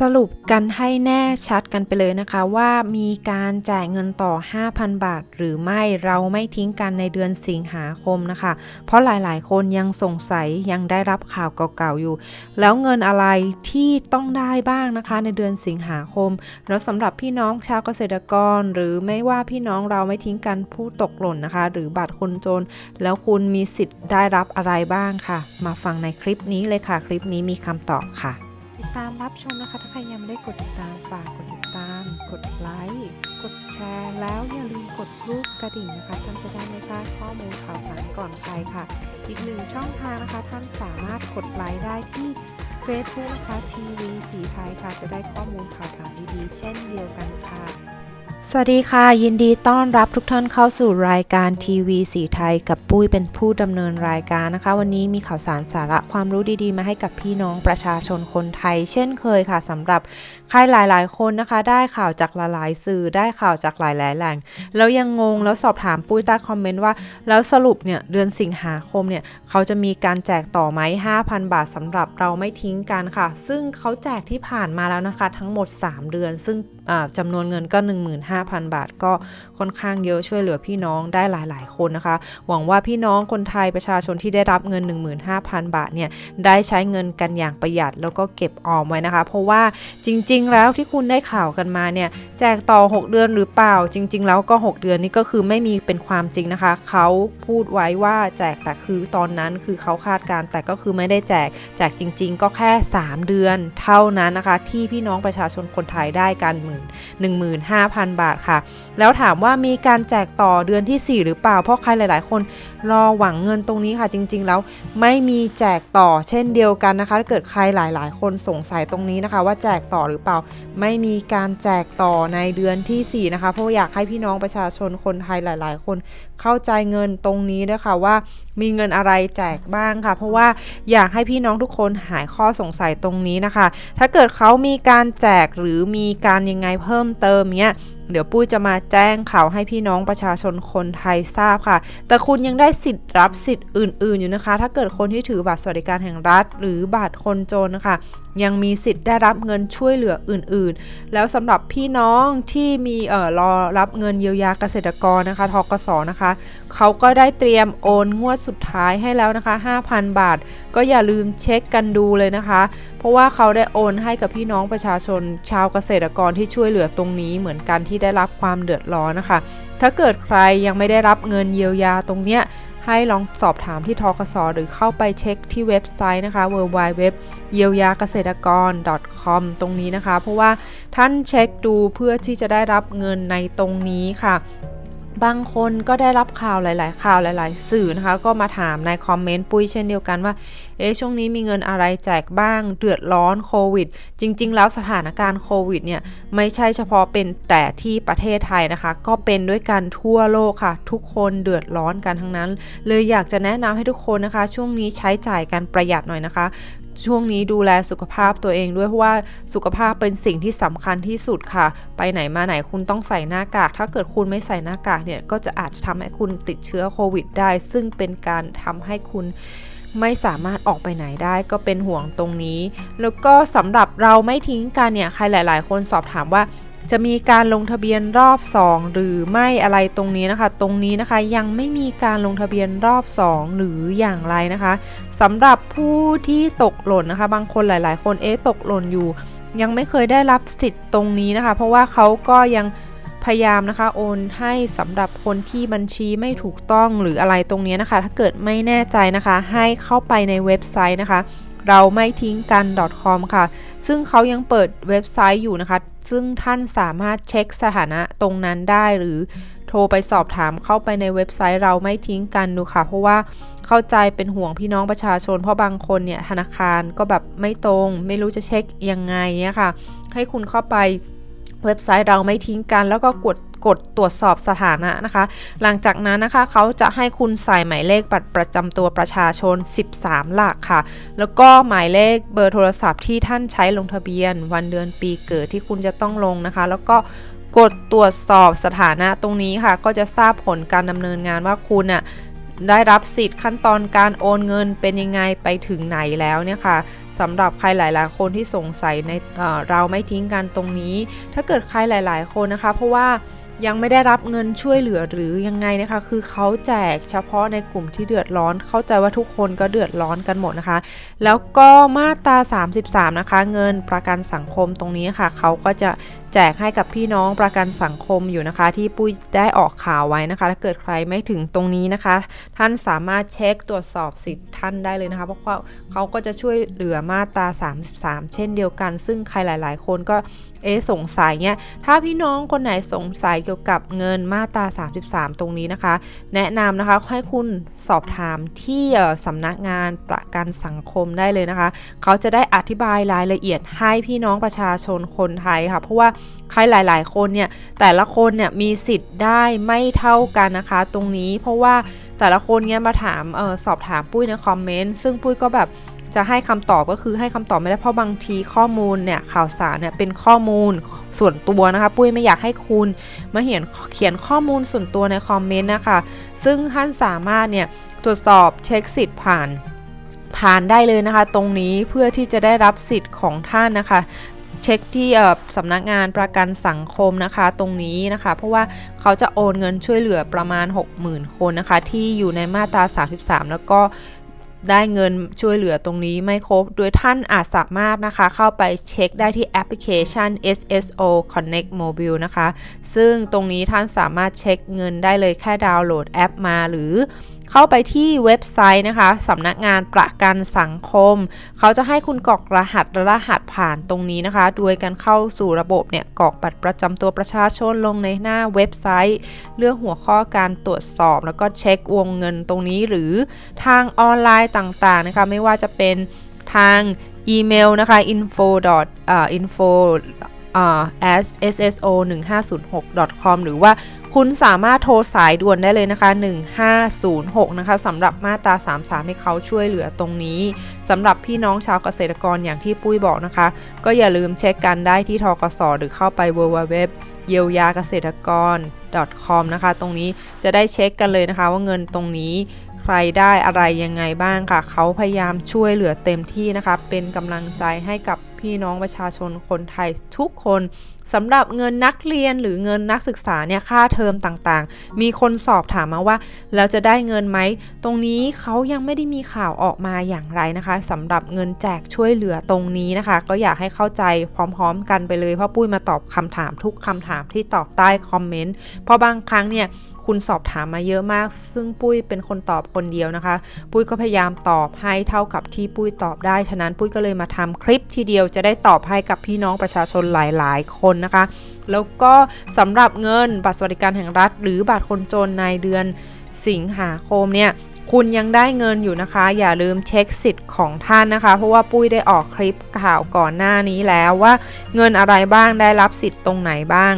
สรุปกันให้แน่ชัดกันไปเลยนะคะว่ามีการจ่ายเงินต่อ 5,000 บาท หรือไม่เราไม่ทิ้งกันในเดือนสิงหาคมนะคะ เพราะหลายๆ คนยังสงสัยยังได้รับข่าวเก่าๆอยู่ แล้วเงินอะไรที่ต้องได้บ้างนะคะ ในเดือนสิงหาคม แล้วสำหรับพี่น้องชาวเกษตรกร หรือไม่ว่าพี่น้องเราไม่ทิ้งกันผู้ตกหล่นนะคะ หรือบัตรคนจน แล้วคุณมีสิทธิ์ได้รับอะไรบ้างค่ะ มาฟังในคลิปนี้เลยค่ะ คลิปนี้มีคำตอบค่ะ ติดตามรับชมนะคะ ถ้าใครยังไม่ได้กดติดตามฝากกดติดตาม กดไลค์กดแชร์แล้วอย่าลืมกดรูปกระดิ่งนะคะท่านจะได้ไม่พลาดข้อมูลข่าวสารก่อนใครค่ะ อีกหนึ่งช่องทางนะคะ ท่านสามารถกดไลค์ได้ที่ Facebook นะคะทีวีสีไทยค่ะ จะได้ข้อมูลข่าวสารดีๆ เช่นเดียวกันค่ะ สวัสดีค่ะ ยินดีต้อนรับทุกท่านเข้าสู่รายการทีวีสีไทยกับปุ้ยเป็นผู้ดำเนินรายการนะคะ วันนี้มีข่าวสารสาระความรู้ดีๆ มาให้กับพี่น้องประชาชนคนไทย เช่นเคยค่ะสำหรับใครหลายๆ คนนะคะ ได้ข่าวจากหลายๆสื่อได้ข่าวจากหลายๆแหล่ง แล้วยังงงแล้วสอบถามปุ้ยใต้คอมเมนต์ว่า แล้วสรุปเนี่ยเดือนสิงหาคมเนี่ยเขาจะมีการแจกต่อไหม5,000 บาทสำหรับเราไม่ทิ้งกันค่ะ ซึ่งเขาแจกที่ผ่านมาแล้วนะคะ ทั้งหมด 3 เดือน ซึ่งอ่าจำนวนเงินก็ 15,000 5,000 บาท ก็ค่อนข้างเยอะช่วยเหลือพี่น้องได้หลาย ๆ คนนะคะ หวังว่าพี่น้องคนไทยประชาชนที่ได้รับเงิน 15,000 บาทเนี่ยได้ใช้เงินกันอย่างประหยัดแล้วก็เก็บออมไว้นะคะ เพราะว่าจริง ๆ แล้วที่คุณได้ข่าวกันมาเนี่ยแจกต่อ 6 เดือนหรือเปล่า จริง ๆ แล้วก็ 6 เดือนนี่ก็คือไม่มีเป็นความจริงนะคะเขาพูดไว้ว่าแจกแต่คือตอนนั้นคือเขาคาดการณ์แต่ก็คือไม่ได้แจกแจกจริง ๆ ก็แค่ 3 เดือนเท่านั้นนะคะ ที่พี่น้องประชาชนคนไทยได้กันหมื่น15,000บาทค่ะ แล้วถามว่ามีการแจกต่อเดือนที่ 4 หรือเปล่า เพราะใครหลาย ๆ คนรอหวังเงินตรงนี้ค่ะ จริง ๆ แล้วไม่มีแจกต่อเช่นเดียวกันนะคะถ้าเกิดใครหลาย ๆ คนสงสัยตรงนี้นะคะ ว่าแจกต่อหรือเปล่า ไม่มีการแจกต่อในเดือนที่ 4 นะคะเพราะอยากให้พี่น้องประชาชนคนไทยหลาย ๆ คน เข้าใจเงินตรงนี้ด้วยค่ะว่ามีเงินอะไรแจกบ้างค่ะ เพราะว่าอยากให้พี่น้องทุกคนหายข้อสงสัยตรงนี้นะคะ ถ้าเกิดเขามีการแจกหรือมีการยังไงเพิ่มเติมเนี้ยเดี๋ยวปุ้ยจะมาแจ้งข่าวให้พี่น้องประชาชนคนไทยทราบค่ะ แต่คุณยังได้สิทธิ์รับสิทธิ์อื่น ๆ อยู่นะคะ ถ้าเกิดคนที่ถือบัตรสวัสดิการแห่งรัฐ หรือบัตรคนจนนะคะยังมีสิทธิ์ได้รับเงินช่วยเหลืออื่นๆ แล้วสำหรับพี่น้องที่มีเอ่อรอรับเงินเยียวยาเกษตรกรนะคะทกสนะคะเขาก็ได้เตรียมโอนงวดสุดท้ายให้แล้วนะคะ 5,000 บาท ก็อย่าลืมเช็คกันดูเลยนะคะเพราะว่าเขาได้โอนให้กับพี่น้องประชาชน ชาวเกษตรกรที่ช่วยเหลือตรงนี้เหมือนกันที่ได้รับความเดือดร้อนนะคะ ถ้าเกิดใครยังไม่ได้รับเงินเยียวยาตรงเนี้ยให้ลองสอบถามที่ทกสหรือเข้าไปเช็คที่เว็บไซต์นะคะ w w w เยียวยาเกษตรกร .com ตรงนี้นะคะ เพราะว่าท่านเช็คดูเพื่อที่จะได้รับเงินในตรงนี้ค่ะ บางคนก็ได้รับข่าวหลาย ๆ ข่าวหลาย ๆ สื่อนะคะ ก็มาถามในคอมเมนต์ปุ้ยเช่นเดียวกันว่า เอ๊ะช่วงนี้มีเงินอะไรแจกบ้าง เดือดร้อนโควิด จริง ๆ แล้วสถานการณ์โควิดเนี่ยไม่ใช่เฉพาะเป็นแต่ที่ประเทศไทยนะคะ ก็เป็นด้วยกันทั่วโลกค่ะ ทุกคนเดือดร้อนกันทั้งนั้น เลยอยากจะแนะนำให้ทุกคนนะคะ ช่วงนี้ใช้จ่ายกันประหยัดหน่อยนะคะ ช่วงนี้ดูแลสุขภาพตัวเองด้วยเพราะว่าสุขภาพเป็นสิ่งที่สำคัญที่สุดค่ะ ไปไหนมาไหนคุณต้องใส่หน้ากาก ถ้าเกิดคุณไม่ใส่หน้ากากเนี่ยก็จะอาจจะทำให้คุณติดเชื้อโควิดได้ ซึ่งเป็นการทำให้คุณไม่สามารถออกไปไหนได้ก็เป็นห่วงตรงนี้ แล้วก็สำหรับเราไม่ทิ้งกันเนี่ยใครหลาย ๆ คนสอบถามว่า จะมีการลงทะเบียนรอบ 2 หรือไม่อะไรตรงนี้นะคะ ตรงนี้นะคะยังไม่มีการลงทะเบียนรอบ 2 หรืออย่างไรนะคะสำหรับผู้ที่ตกหล่นนะคะ บางคนหลาย ๆ คนเอ๊ะตกหล่นอยู่ ยังไม่เคยได้รับสิทธิ์ตรงนี้นะคะ เพราะว่าเขาก็ยังพยายามนะคะโอนให้สำหรับคนที่บัญชีไม่ถูกต้องหรืออะไรตรงนี้นะคะ ถ้าเกิดไม่แน่ใจนะคะ ให้เข้าไปในเว็บไซต์นะคะ เราไม่ทิ้งกัน .com ค่ะ ซึ่งเขายังเปิดเว็บไซต์อยู่นะคะ ซึ่งท่านสามารถเช็คสถานะตรงนั้นได้หรือโทรไปสอบถามเข้าไปในเว็บไซต์เราไม่ทิ้งกันดูค่ะ เพราะว่าเข้าใจเป็นห่วงพี่น้องประชาชน เพราะบางคนเนี่ยธนาคารก็แบบไม่ตรง ไม่รู้จะเช็คยังไงเนี่ยค่ะ ให้คุณเข้าไป เว็บไซต์เราไม่ทิ้งกัน แล้วก็กดกดตรวจสอบสถานะนะคะ หลังจากนั้นนะคะเขาจะให้คุณใส่หมายเลขบัตรประจำตัวประชาชน 13 หลักค่ะ แล้วก็หมายเลขเบอร์โทรศัพท์ที่ท่านใช้ลงทะเบียน วันเดือนปีเกิดที่คุณจะต้องลงนะคะ แล้วก็กดตรวจสอบสถานะตรงนี้ค่ะ ก็จะทราบผลการดำเนินงานว่าคุณน่ะได้รับสิทธิ์ขั้นตอนการโอนเงินเป็นยังไงไปถึงไหนแล้วเนี่ยค่ะ สำหรับใครหลาย ๆ คนที่สงสัยในเเราไม่ทิ้งกันตรงนี้ ถ้าเกิดใครหลาย ๆ คนนะคะ เพราะว่า ยังไม่ได้รับเงินช่วยเหลือหรือยังไงนะคะ คือเขาแจกเฉพาะในกลุ่มที่เดือดร้อน เข้าใจว่าทุกคนก็เดือดร้อนกันหมดนะคะ แล้วก็มาตรา 33 นะคะ เงินประกันสังคมตรงนี้นะคะเขาก็จะแจกให้กับพี่น้องประกันสังคมอยู่นะคะ ที่ปุ้ยได้ออกข่าวไว้นะคะ ถ้าเกิดใครไม่ถึงตรงนี้นะคะ ท่านสามารถเช็คตรวจสอบสิทธิ์ท่านได้เลยนะคะ เพราะว่าเขาก็จะช่วยเหลือมาตรา 33 เช่นเดียวกัน ซึ่งใครหลาย ๆ คนก็ เอ๊สงสัยเนี่ยถ้าพี่น้องคนไหนสงสัยเกี่ยวกับเงินมาตรา 33 ตรงนี้นะคะ แนะนำนะคะให้คุณสอบถามที่สำนักงานประกันสังคมได้เลยนะคะ เขาจะได้อธิบายรายละเอียดให้พี่น้องประชาชนคนไทยค่ะเพราะว่าใครหลาย ๆ คนเนี่ยแต่ละคนเนี่ยมีสิทธิ์ได้ไม่เท่ากันนะคะ ตรงนี้เพราะว่าแต่ละคนเนี่ยมาถามออสอบถามปุ้ยในคอมเมนต์ซึ่งปุ้ยก็แบบ จะให้คำตอบก็คือให้คำตอบไม่ได้เพราะบางทีข้อมูลเนี่ยข่าวสารเนี่ยเป็นข้อมูลส่วนตัวนะคะ ปุ้ยไม่อยากให้คุณมาเขียนเขียนข้อมูลส่วนตัวในคอมเมนต์นะคะ ซึ่งท่านสามารถเนี่ยตรวจสอบเช็คสิทธิ์ผ่านผ่านได้เลยนะคะ ตรงนี้เพื่อที่จะได้รับสิทธิ์ของท่านนะคะเช็คที่สำนักงานประกันสังคมนะคะตรงนี้นะคะ เพราะว่าเขาจะโอนเงินช่วยเหลือประมาณ 60,000 คนนะคะ ที่อยู่ในมาตรา 33 แล้วก็ ได้เงินช่วยเหลือตรงนี้ไม่ครบ โดยท่านอาจสามารถนะคะ เข้าไปเช็คได้ที่แอปพลิเคชัน SSO Connect Mobile นะคะ ซึ่งตรงนี้ท่านสามารถเช็คเงินได้เลยแค่ดาวน์โหลดแอปมาหรือ เข้าไปที่เว็บไซต์นะคะสำนักงานประกันสังคม เขาจะให้คุณกรอกรหัสรหัสผ่านตรงนี้นะคะ โดยการเข้าสู่ระบบเนี่ยกรอกบัตรประจำตัวประชาชนลงในหน้าเว็บไซต์ เลือกหัวข้อการตรวจสอบ แล้วก็เช็ควงเงินตรงนี้หรือทางออนไลน์ต่างๆนะคะไม่ว่าจะเป็นทางอีเมลนะคะ info info sso 1 5 0 6 com หรือว่าคุณสามารถโทรสายด่วนได้เลยนะคะ 1506 นะคะสำหรับมาตรา 33 ให้เขาช่วยเหลือตรงนี้สำหรับพี่น้องชาวเกษตรกรอย่างที่ปุ้ยบอกนะคะ ก็อย่าลืมเช็คกันได้ที่ทกสหรือเข้าไป www เยียวยาเกษตรกร .com นะคะ ตรงนี้จะได้เช็คกันเลยนะคะว่าเงินตรงนี้ รได้อะไรยังไงบ้างค่ะ เขาพยายามช่วยเหลือเต็มที่นะคะ เป็นกำลังใจให้กับพี่น้องประชาชนคนไทยทุกคนสำหรับเงินนักเรียนหรือเงินนักศึกษาเนี่ยค่าเทอมต่างๆ มีคนสอบถามมาว่าแล้วจะได้เงินไหม ตรงนี้เขายังไม่ได้มีข่าวออกมาอย่างไรนะคะสำหรับเงินแจกช่วยเหลือตรงนี้นะคะ ก็อยากให้เข้าใจพร้อมๆ กันไปเลยเพราะปุ้ยมาตอบคำถามทุกคำถามที่ตอบใต้คอมเมนต์เพราะบางครั้งเนี่ย คุณสอบถามมาเยอะมาก ซึ่งปุ้ยเป็นคนตอบคนเดียวนะคะ ปุ้ยก็พยายามตอบให้เท่ากับที่ปุ้ยตอบได้ ฉะนั้นปุ้ยก็เลยมาทำคลิปทีเดียวจะได้ตอบให้กับพี่น้องประชาชนหลาย ๆ คนนะคะ แล้วก็สำหรับเงินบัตรสวัสดิการแห่งรัฐ หรือบัตรคนจนในเดือนสิงหาคมเนี่ยคุณยังได้เงินอยู่นะคะ อย่าลืมเช็คสิทธิ์ของท่านนะคะ เพราะว่าปุ้ยได้ออกคลิปข่าวก่อนหน้านี้แล้วว่า เงินอะไรบ้างได้รับสิทธิ์ตรงไหนบ้าง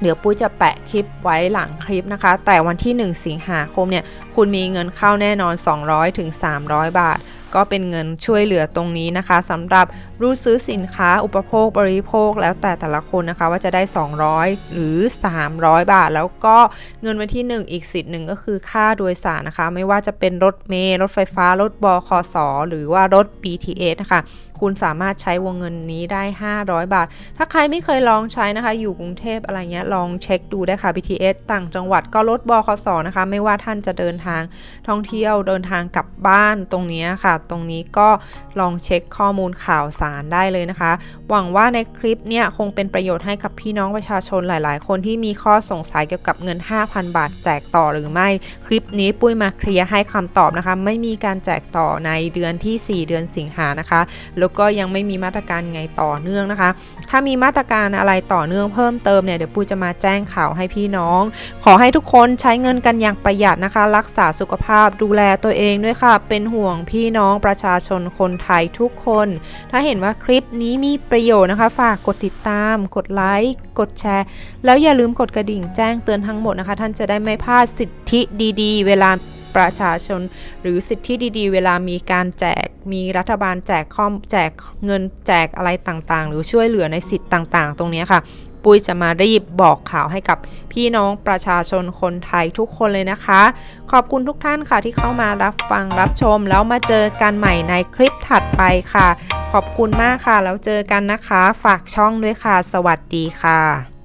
เดี๋ยวปุ้ยจะแปะคลิปไว้หลังคลิปนะคะ แต่วันที่ 1 สิงหาคมเนี่ย คุณมีเงินเข้าแน่นอน 200ถึง300 บาท ก็เป็นเงินช่วยเหลือตรงนี้นะคะสำหรับรูดซื้อสินค้าอุปโภคบริโภคแล้วแต่แต่ละคนนะคะ ว่าจะได้ 200 หรือ 300 บาท แล้วก็เงินวันที่ 1 อีกสิทธิ์หนึ่งก็คือค่าโดยสารนะคะ ไม่ว่าจะเป็นรถเมล์รถไฟฟ้ารถบคสหรือว่ารถ BTS นะคะคุณสามารถใช้วงเงินนี้ได้ 500 บาท ถ้าใครไม่เคยลองใช้นะคะ อยู่กรุงเทพอะไรเงี้ย ลองเช็คดูได้ค่ะ BTS ต่างจังหวัดก็รถบคสนะคะ ไม่ว่าท่านจะเดินทางท่องเที่ยวเดินทางกลับบ้านตรงนี้ค่ะ ตรงนี้ก็ลองเช็คข้อมูลข่าวสารได้เลยนะคะ หวังว่าในคลิปเนี่ยคงเป็นประโยชน์ให้กับพี่น้องประชาชนหลาย ๆ คนที่มีข้อสงสัยเกี่ยวกับเงิน 5,000 บาทแจกต่อหรือไม่ คลิปนี้ปุ้ยมาเคลียร์ให้คำตอบนะคะ ไม่มีการแจกต่อในเดือนที่ 4 เดือนสิงหานะคะ แล้วก็ยังไม่มีมาตรการไงต่อเนื่องนะคะ ถ้ามีมาตรการอะไรต่อเนื่องเพิ่มเติมเนี่ยเดี๋ยวปุ้ยจะมาแจ้งข่าวให้พี่น้อง ขอให้ทุกคนใช้เงินกันอย่างประหยัดนะคะ รักกษาสุขภาพดูแลตัวเองด้วยค่ะ เป็นห่วงพี่น้องประชาชนคนไทยทุกคน ถ้าเห็นว่าคลิปนี้มีประโยชน์นะคะ ฝากกดติดตาม กดไลค์กดแชร์ แล้วอย่าลืมกดกระดิ่งแจ้งเตือนทั้งหมดนะคะ ท่านจะได้ไม่พลาดสิทธิดีๆ เวลาประชาชน หรือสิทธิดีๆ เวลามีการแจกมีรัฐบาลแจกข้อมแจกเงินแจกอะไรต่างๆ หรือช่วยเหลือในสิทธิ์ต่างๆ ตรงนี้ค่ะ ปุ้ยจะมารีบบอกข่าวให้กับพี่น้องประชาชนคนไทยทุกคนเลยนะคะ ขอบคุณทุกท่านค่ะที่เข้ามารับฟังรับชม แล้วมาเจอกันใหม่ในคลิปถัดไปค่ะ ขอบคุณมากค่ะแล้วเจอกันนะคะ ฝากช่องด้วยค่ะ สวัสดีค่ะ